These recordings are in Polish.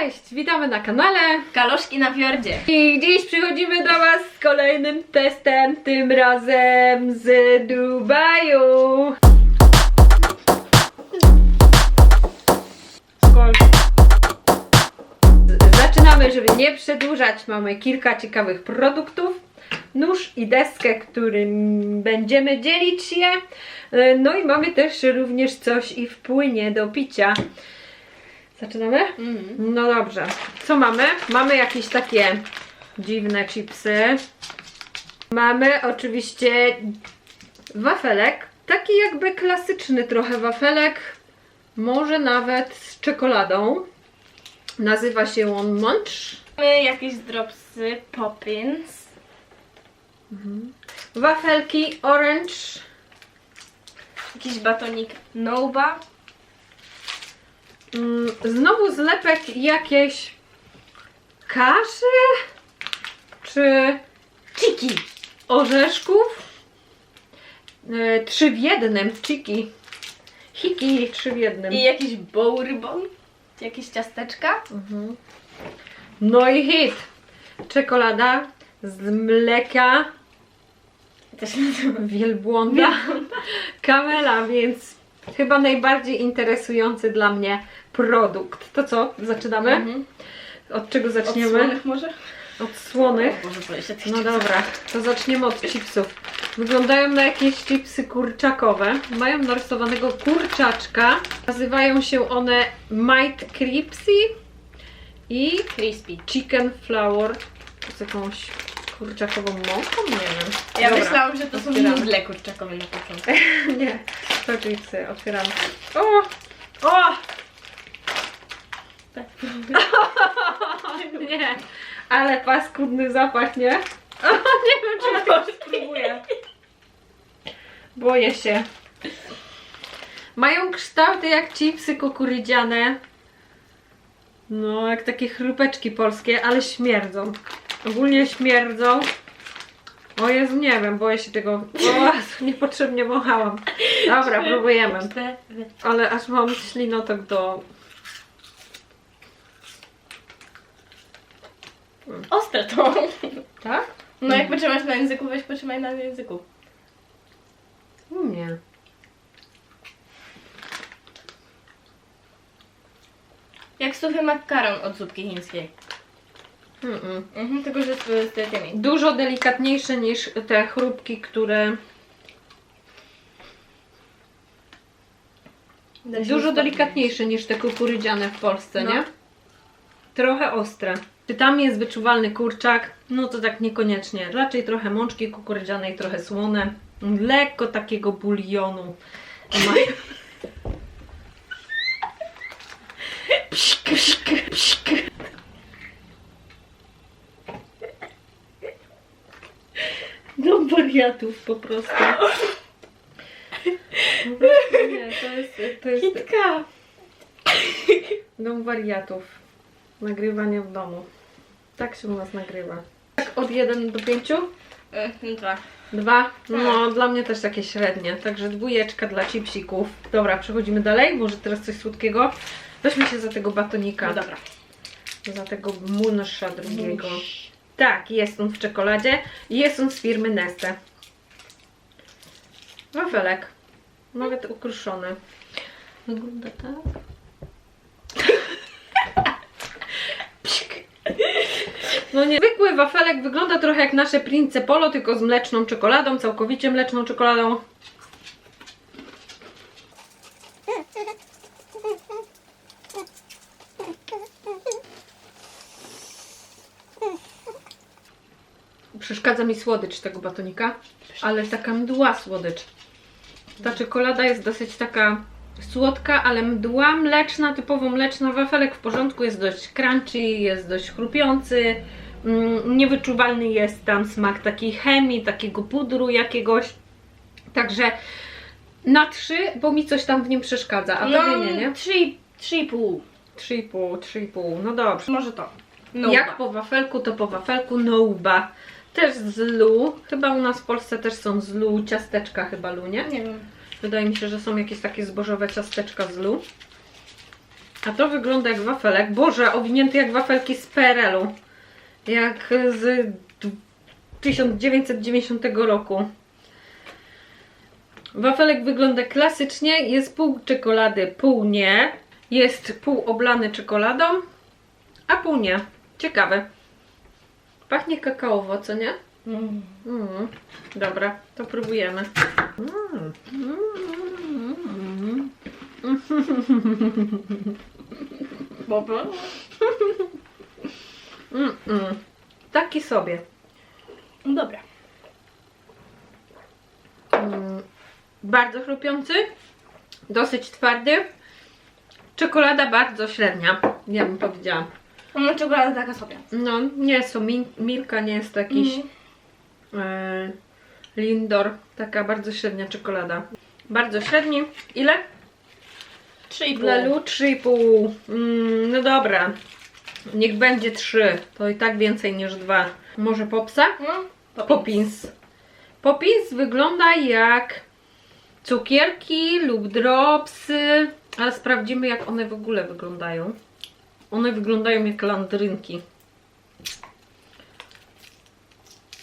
Cześć, witamy na kanale Kaloszki na fiordzie. i dziś przychodzimy do Was z kolejnym testem, tym razem z Dubaju. Skol. Zaczynamy, żeby nie przedłużać. Mamy kilka ciekawych produktów. Nóż i deskę, którym będziemy dzielić je. No i mamy też również coś i wpłynie do picia. Zaczynamy? Mhm. No dobrze. Co mamy? Mamy jakieś takie dziwne chipsy. Mamy oczywiście wafelek. Taki jakby klasyczny trochę wafelek. Może nawet z czekoladą. Nazywa się on Munch. Mamy jakieś dropsy Poppins. Wafelki orange. Jakiś batonik Noba. Mm, Znowu zlepek jakieś kaszy? Czy Chiki. orzeszków. E, trzy w jednym, chiki. Hiki, trzy w jednym. I jakiś bourbon. Jakieś ciasteczka. Mhm. No i hit. Czekolada z mleka nazywa. wielbłąda kamela, więc chyba najbardziej interesujący dla mnie produkt. To co, zaczynamy? Mhm. Od czego zaczniemy? Odsłonych może? Od słonych. O Boże, boję się tych No chipsów. dobra, to zaczniemy od chipsów. Wyglądają na jakieś chipsy kurczakowe. Mają narysowanego kurczaczka. Nazywają się one Might Cripsy i Crispy. Chicken Flour z jakąś kurczakową mąką, nie wiem. Ja Dobra, myślałam, że to są otwieramy. nudle kurczakowe na początku. Nie, to chipsy, otwieram. O! O! Tak. Nie, ale paskudny zapach, nie? Nie wiem, czy ja to spróbuję. Boję się. Mają kształty jak chipsy kukurydziane. No, jak takie chrupeczki polskie, ale śmierdzą. Ogólnie śmierdzą. O Jezu, nie wiem, boję się tego. O, niepotrzebnie wąchałam. Dobra, próbujemy. Ale aż mam ślinotok do... Ostre to. Tak? No jak potrzymasz na języku, weź potrzymaj na języku. Nie. Jak suchy makaron od zupki chińskiej. Mm-mm. Mhm, tylko że z, z tymi. Dużo delikatniejsze niż te chrupki, które... Dużo delikatniejsze niż te kukurydziane w Polsce, No. nie? Trochę ostre. Czy tam jest wyczuwalny kurczak? No to tak niekoniecznie. Raczej trochę mączki kukurydzianej, trochę słone. Lekko takiego bulionu. mają. Pszk, pszk, pszk. No wariatów po prostu. Po prostu nie, to jest, to jest Kitka. dom wariatów. Nagrywanie w domu. Tak się u nas nagrywa. Tak od 1 do 5? E, Dwa. Dwa? No, dla mnie też takie średnie. Także dwójeczka dla chipsików. Dobra, przechodzimy dalej. Może teraz coś słodkiego. Weźmy się za tego batonika. No dobra. Za tego munsza drugiego. Tak, jest on w czekoladzie. i Jest on z firmy Neste. Wafelek. Nawet ukruszony. Wygląda tak. Psik. No niezwykły wafelek wygląda trochę jak nasze Prince Polo, tylko z mleczną czekoladą, całkowicie mleczną czekoladą. Przeszkadza mi słodycz tego batonika, ale taka mdła słodycz. Ta czekolada jest dosyć taka słodka, ale mdła mleczna, typowo mleczna. Wafelek w porządku, jest dość crunchy, jest dość chrupiący. Mm, Niewyczuwalny jest tam smak takiej chemii, takiego pudru jakiegoś. Także na trzy, bo mi coś tam w nim przeszkadza, a tobie nie, nie? Trzy, i- trzy i pół. 3,5, 3,5, no dobrze. Może to. No Jak po wafelku, to po wafelku Nouba. Też z Lu. Chyba u nas w Polsce też są z Lu ciasteczka chyba Lu, nie? Nie wiem. Wydaje mi się, że są jakieś takie zbożowe ciasteczka z Lu. A to wygląda jak wafelek. Boże, owinięty jak wafelki z PRL-u. Jak z d- 1990 roku. Wafelek wygląda klasycznie. Jest pół czekolady, pół nie. Jest pół oblany czekoladą, a pół nie. Ciekawe. Pachnie kakaowo, co nie? Mm. Mm. Dobra, to próbujemy. Mm. Mm. Dobra. Mm, mm. Taki sobie. Dobra. Mm. Bardzo chrupiący, dosyć twardy. Czekolada bardzo średnia, ja bym powiedziała. No czekolada taka sobie. No, nie są, mi- Milka nie jest to jakiś Mhm. E, Lindor, taka bardzo średnia czekolada. Bardzo średni. Ile? Trzy i pół. Lelu 3,5. Mm, no dobra. Niech będzie 3. To i tak więcej niż 2. Może popsa? No, Popins. Popins wygląda jak cukierki lub dropsy, ale sprawdzimy jak one w ogóle wyglądają. One wyglądają jak landrynki.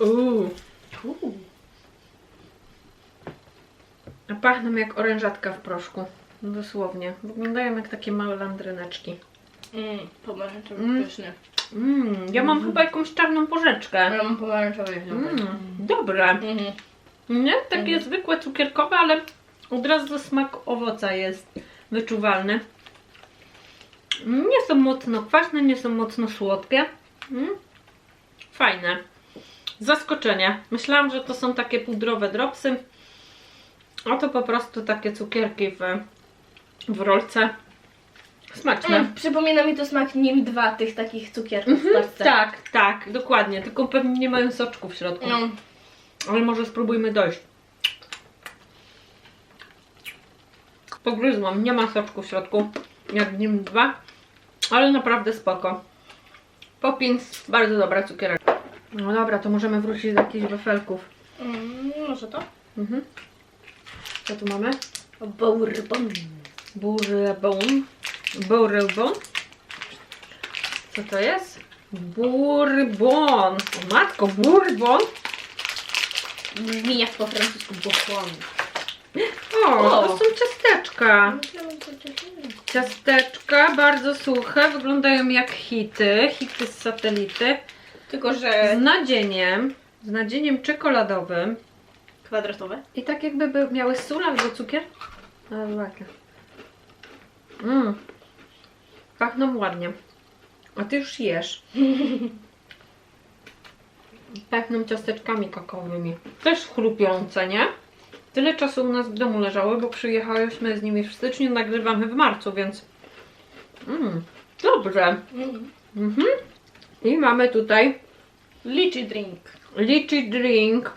Uuu. Pachną jak orężatka w proszku. Dosłownie. Wyglądają jak takie małe landryneczki. Mm, pomarańczowy Mm. pyszny. Mm, ja mam chyba jakąś czarną porzeczkę. Ja mam pomarańczowy Mm, dobre. Mhm. Nie? Takie Mhm. zwykłe cukierkowe, ale od razu smak owoca jest wyczuwalny. Nie są mocno kwaśne, nie są mocno słodkie. Mm. Fajne. Zaskoczenie. Myślałam, że to są takie pudrowe dropsy, a to po prostu takie cukierki w, w rolce. Smaczne. Mm, przypomina mi to smak nim dwa tych takich cukierków w Mhm, paczce. tak, tak, dokładnie. Tylko pewnie nie mają soczku w środku. No. Ale może spróbujmy dojść. Pogryzłam, nie ma soczku w środku, jak w nim dwa, ale naprawdę spoko. Popins, bardzo dobra cukierek. No dobra, to możemy wrócić do jakichś wafelków. Mm, może to? Mhm. Co tu mamy? Bourbon. Bourbon. Bourbon. Co to jest? Bourbon. O matko, bourbon. Brzmi jak po francusku bourbon. O, O. to są ciasteczka. Ciasteczka bardzo suche, wyglądają jak hity, hity z satelity. Tylko, Z że nadzieniem, z nadzieniem czekoladowym. kwadratowe. I tak jakby by miały sól albo cukier. Ale ładne. Mmm. Pachną ładnie. A ty już jesz. Pachną ciasteczkami kakaowymi. Też chrupiące, nie? Tyle czasu u nas w domu leżały, bo przyjechałyśmy z nimi w styczniu, nagrywamy w marcu, więc... Mmm, dobre. Mm. Mhm. I mamy tutaj Lychee drink. Lychee Drink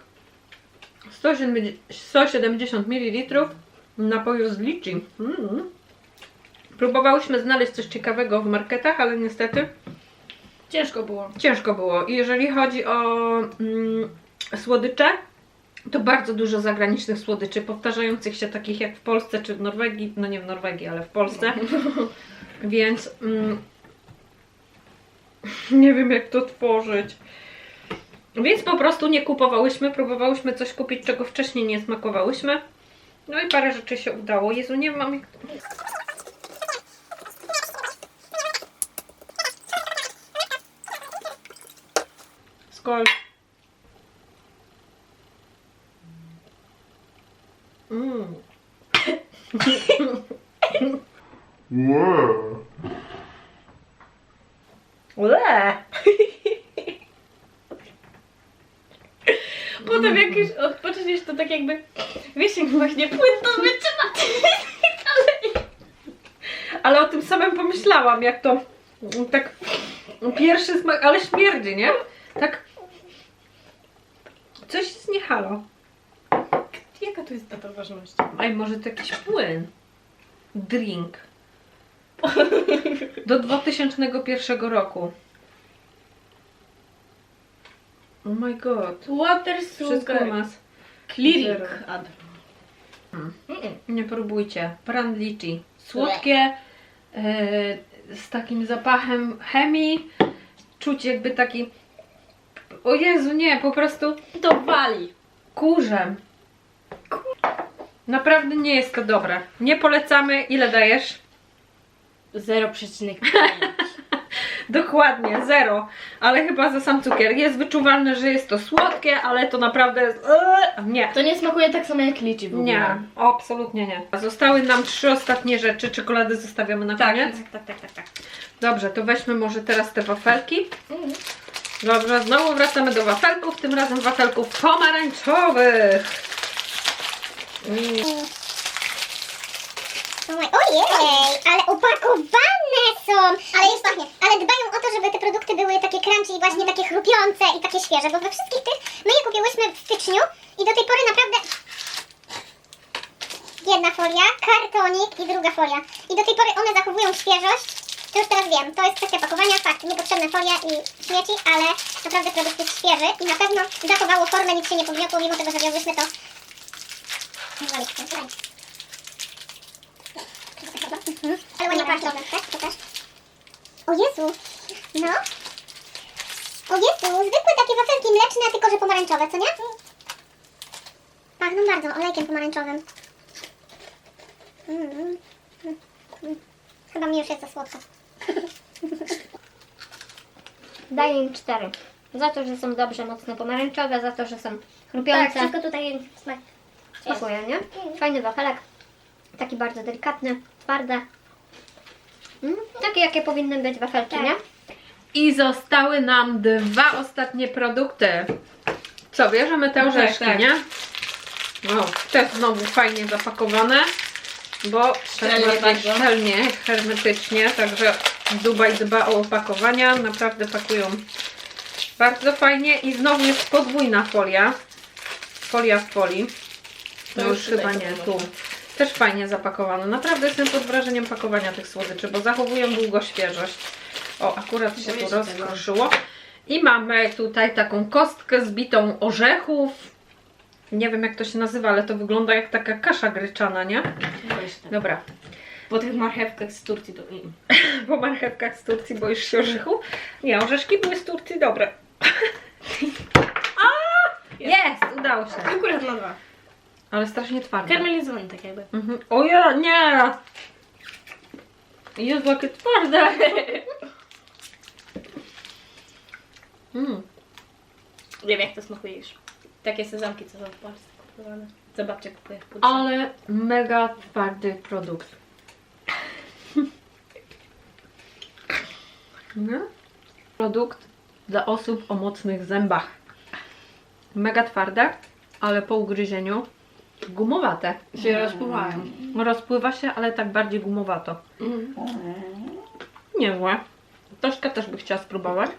170 170 ml napoju z liczy. Mm. Próbowałyśmy znaleźć coś ciekawego w marketach, ale niestety Ciężko było. ciężko było. I jeżeli chodzi o mm, słodycze, to bardzo dużo zagranicznych słodyczy, powtarzających się takich jak w Polsce czy w Norwegii, no nie w Norwegii, ale w Polsce. Więc mm, nie wiem jak to tworzyć. Więc po prostu nie kupowałyśmy, próbowałyśmy coś kupić, czego wcześniej nie smakowałyśmy. No i parę rzeczy się udało. Jezu, nie mam jak... Skol. Mm. Wow. Potem jak już odpoczniesz, to tak jakby, wiesz, jak właśnie płyn to wytrzyma. Ale o tym samym pomyślałam, jak to tak pierwszy smak, ale śmierdzi, nie? Tak coś jest nie halo. Jaka to jest data ważności? Ej, może to jakiś płyn? Drink. Do 2001 roku. Oh my god. Water Wszystko sugar. ma. Clearing. Zero. Ad. Hmm. Mm. Nie próbujcie. Brand liczy. Słodkie, z takim zapachem chemii. Czuć jakby taki. O Jezu, nie, po prostu To wali. kurzem. Naprawdę nie jest to dobre. Nie polecamy. Ile dajesz? 0,5. Dokładnie, zero. Ale chyba za sam cukier. Jest wyczuwalne, że jest to słodkie, ale to naprawdę jest... Eee, Nie. To nie smakuje tak samo jak liczy w ogóle. Nie, absolutnie nie. Zostały nam trzy ostatnie rzeczy. Czekolady zostawiamy na Tak, koniec. tak, tak, tak, tak. Dobrze, to weźmy może teraz te wafelki. Mhm. Dobrze, znowu wracamy do wafelków, tym razem wafelków pomarańczowych. Mm, Oj, Ojej, ale opakowane są! Ale już pachnie. Ale dbają o to, żeby te produkty były takie crunchy i właśnie takie chrupiące i takie świeże, bo we wszystkich tych, my je kupiłyśmy w styczniu i do tej pory naprawdę... Jedna folia, kartonik i druga folia. I do tej pory one zachowują świeżość. To już teraz wiem, to jest kwestia pakowania, fakt, niepotrzebne folia i śmieci, ale naprawdę produkt jest świeży i na pewno zachowało formę, nic się nie pogniotło, mimo tego, że wiozłyśmy to... Mhm. Ale ładnie pachnie, tak? Pokaż. O Jezu! No. O Jezu, zwykłe takie wafelki mleczne, tylko że pomarańczowe, co nie? Pachną bardzo olejkiem pomarańczowym. Mm, mm, mm. Chyba mi już jest za słodko. Daję im cztery. Za to, że są dobrze mocno pomarańczowe, za to, że są chrupiące. Tak, tylko tutaj smak. Smakuje, nie? Fajny wafelek. Taki bardzo delikatny, twarde. Mm, takie, jakie powinny być wafelki, Tak. nie? I zostały nam dwa ostatnie produkty. Co, bierzemy te orzeszki, tak. nie? O, te znowu fajnie zapakowane, bo Szczelnie bardzo. szczelnie, hermetycznie, także Dubaj dba o opakowania, naprawdę pakują bardzo fajnie i znowu jest podwójna folia, folia w folii, To no już chyba nie, tu. Też fajnie zapakowane. Naprawdę jestem pod wrażeniem pakowania tych słodyczy, bo zachowują długo świeżość. O, akurat się Boję tu się rozkruszyło. I mamy tutaj taką kostkę zbitą orzechów. Nie wiem jak to się nazywa, ale to wygląda jak taka kasza gryczana, nie? Boję się tego. Dobra. Po tych marchewkach z Turcji to... mm. Po marchewkach z Turcji boisz się orzechu? Nie, orzeszki były z Turcji dobre. Jest! Udało się. Akurat na dwa. Ale strasznie twarde. Karmelizowany tak jakby. Mhm. O ja, nie! Jezu, jakie twarde! Mm. Wiem jak to smakuje już. Takie sezamki, co są w Polsce kupowane. Co babcia kupuje w Polsce. Ale mega twardy produkt. Nie? Produkt dla osób o mocnych zębach. Mega twarde, ale po ugryzieniu gumowate. się rozpływają. Rozpływa się, ale tak bardziej gumowato. Mm. Niezłe. Toszka też by chciała spróbować.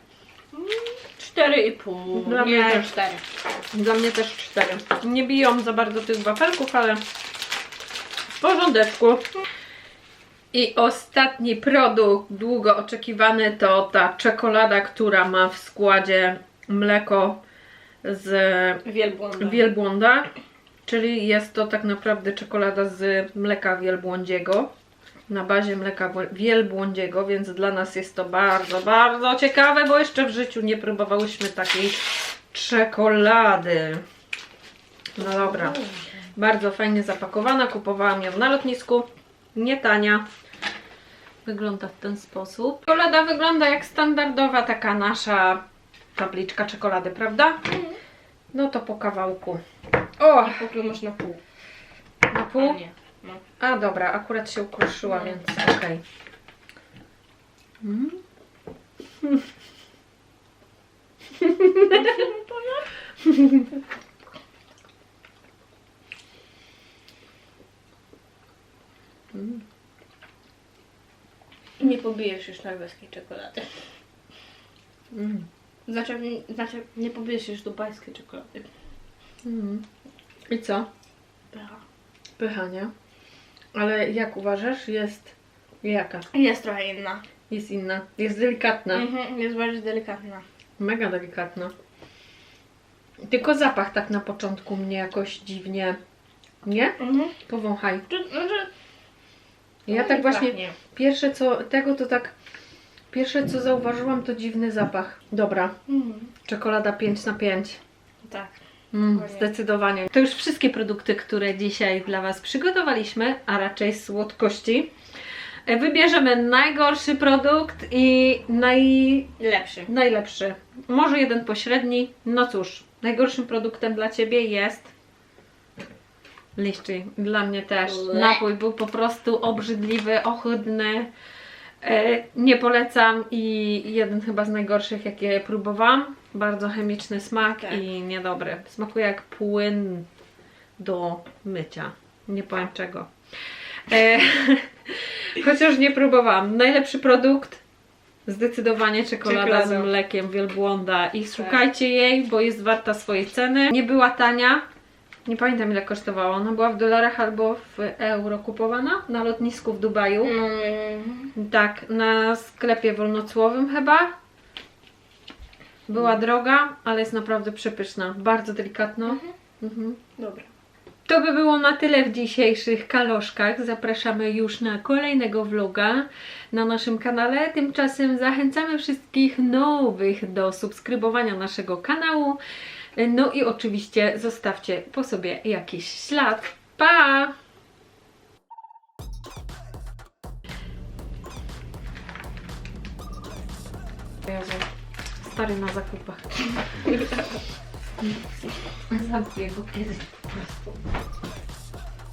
Cztery i pół. Dla mnie Nie, też. cztery. Dla mnie też cztery. Nie biją za bardzo tych wafelków, ale w porządeczku. I ostatni produkt, długo oczekiwany, to ta czekolada, która ma w składzie mleko z Wielbłąda. wielbłąda. Czyli jest to tak naprawdę czekolada z mleka wielbłądziego. Na bazie mleka wielbłądziego, więc dla nas jest to bardzo, bardzo ciekawe, bo jeszcze w życiu nie próbowałyśmy takiej czekolady. No dobra. Bardzo fajnie zapakowana. Kupowałam ją na lotnisku. Nie tania. Wygląda w ten sposób. Czekolada wygląda jak standardowa taka nasza tabliczka czekolady, prawda? No to po kawałku. O, Pokój masz na pół. na pół? A nie. No. A dobra, akurat się ukruszyła, No. więc okej. Mm. Mm. Nie pobijesz już norweskiej czekolady. Mm. Znaczy, znaczy nie pobijesz już dubajskiej czekolady. Mm. I co? Pycha. Pycha, nie? Ale jak uważasz, jest jaka? Jest trochę inna. Jest inna. Jest delikatna. Mhm, jest bardziej delikatna. Mega delikatna. Tylko zapach tak na początku mnie jakoś dziwnie. Nie? Mhm. Powąchaj. Czy, znaczy, Ja No tak właśnie, pachnie. pierwsze co, tego to tak, pierwsze co zauważyłam to dziwny zapach. Dobra, Mm. czekolada 5 na 5. Tak. Mm, zdecydowanie. To już wszystkie produkty, które dzisiaj dla Was przygotowaliśmy, a raczej słodkości. E, Wybierzemy najgorszy produkt i naj, Lepszy. najlepszy. Może jeden pośredni. No cóż, najgorszym produktem dla Ciebie jest liszczy. Dla mnie też. Napój był po prostu obrzydliwy, ohydny. E, nie polecam i jeden chyba z najgorszych, jakie próbowałam. Bardzo chemiczny smak Tak. i niedobry. Smakuje jak płyn do mycia. Nie powiem czego. E, chociaż nie próbowałam. Najlepszy produkt zdecydowanie czekolada z Czekolada. mlekiem wielbłąda i szukajcie jej, bo jest warta swojej ceny. Nie była tania. Nie pamiętam ile kosztowała. Ona była w dolarach albo w euro kupowana na lotnisku w Dubaju. Mm. Tak, na sklepie wolnocłowym chyba. Była droga, ale jest naprawdę przepyszna. Bardzo delikatno. Mhm. Dobra. To by było na tyle w dzisiejszych kaloszkach. Zapraszamy już na kolejnego vloga na naszym kanale. Tymczasem zachęcamy wszystkich nowych do subskrybowania naszego kanału. No i oczywiście zostawcie po sobie jakiś ślad. Pa! Jezu, stary na zakupach. Zamknę go kiedyś po prostu.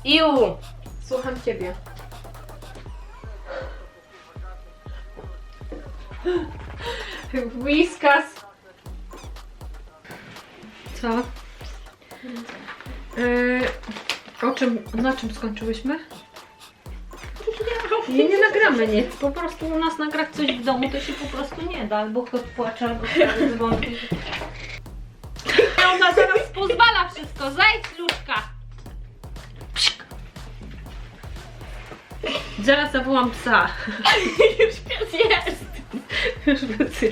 Iu! Słucham Ciebie. Whiskas. Co? Yy, o czym, na czym skończyłyśmy? Nie, nie nagramy nic. Po prostu u nas nagrać coś w domu to się po prostu nie da. Albo ktoś płacze, albo ktoś dzwoni. Ona zaraz pozwala wszystko. Zajdź, Luczka. Zaraz zawołam psa. Już pies jest! Już wrócę.